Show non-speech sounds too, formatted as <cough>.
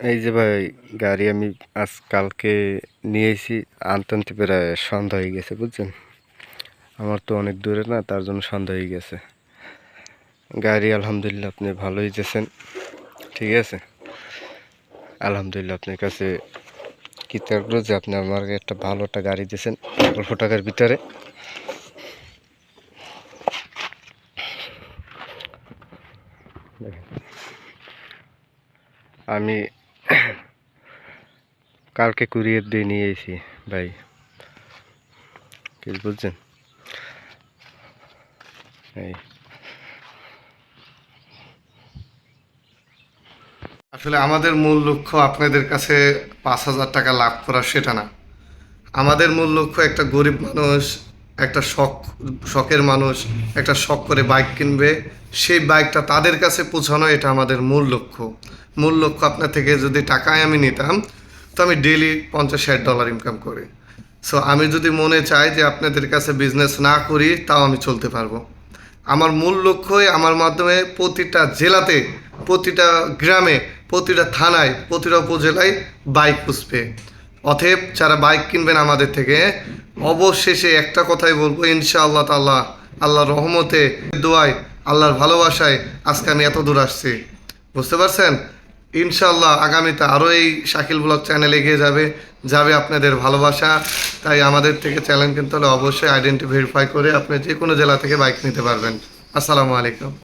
এই যে ভাই, গাড়ি আমি আজ কালকে নিয়ে এসেছি আনতে আনতে প্রায় সন্ধ্যা হয়ে গেছে, বুঝছেন? আমার তো অনেক দূরে না, তার জন্য সন্ধ্যা হয়ে গেছে। গাড়ি আলহামদুলিল্লাহ আপনি ভালোই দিয়েছেন ঠিক আছে? আলহামদুলিল্লাহ আপনার কাছে কৃতজ্ঞ যে আপনি আমাকে একটা ভালো একটা গাড়ি দিয়েছেন, অল্প টাকার ভিতরে। আমি <coughs> কালকে কুরিয়ার দিয়ে নিয়ে এসেছি ভাই। কি বুঝছেন আসলে আমাদের মূল লক্ষ্য আপনাদের কাছে পাঁচ হাজার টাকা লাভ করা সেটা না। আমাদের মূল লক্ষ্য একটা গরিব মানুষ একটা শখ, শখের মানুষ, একটা শখ করে বাইক কিনবে, সেই বাইকটা তাদের কাছে পৌঁছানো এটা আমাদের মূল লক্ষ্য। মূল লক্ষ্য আপনার থেকে যদি টাকায় আমি নিতাম, তো আমি ডেলি পঞ্চাশ ষাট ডলার ইনকাম করি। সো আমি যদি মনে চাই যে আপনাদের কাছে বিজনেস না করি, তাও আমি চলতে পারব। আমার মূল লক্ষ্যই আমার মাধ্যমে প্রতিটা জেলাতে, প্রতিটা গ্রামে, প্রতিটা থানায়, প্রতিটা উপজেলায় বাইক পুষবে অতএব যারা বাইক কিনবেন আমাদের থেকে, অবশেষে একটা কথাই বলব, ইনশাআল্লাহ তাল্লাহ আল্লাহর রহমতে, দোয়ায়, আল্লাহর ভালোবাসায় আজকে আমি এত দূর আসছি। বুঝতে পারছেন? ইনশাল্লাহ আগামীতে আরও এই শাকিল ব্লগ চ্যানেল এগিয়ে যাবে যাবে আপনাদের ভালোবাসা। তাই আমাদের থেকে চ্যানেল কিনতে হলে অবশ্যই আইডেন্টি ভেরিফাই করে আপনি যে কোনো জেলা থেকে বাইক নিতে পারবেন। আসসালামু আলাইকুম।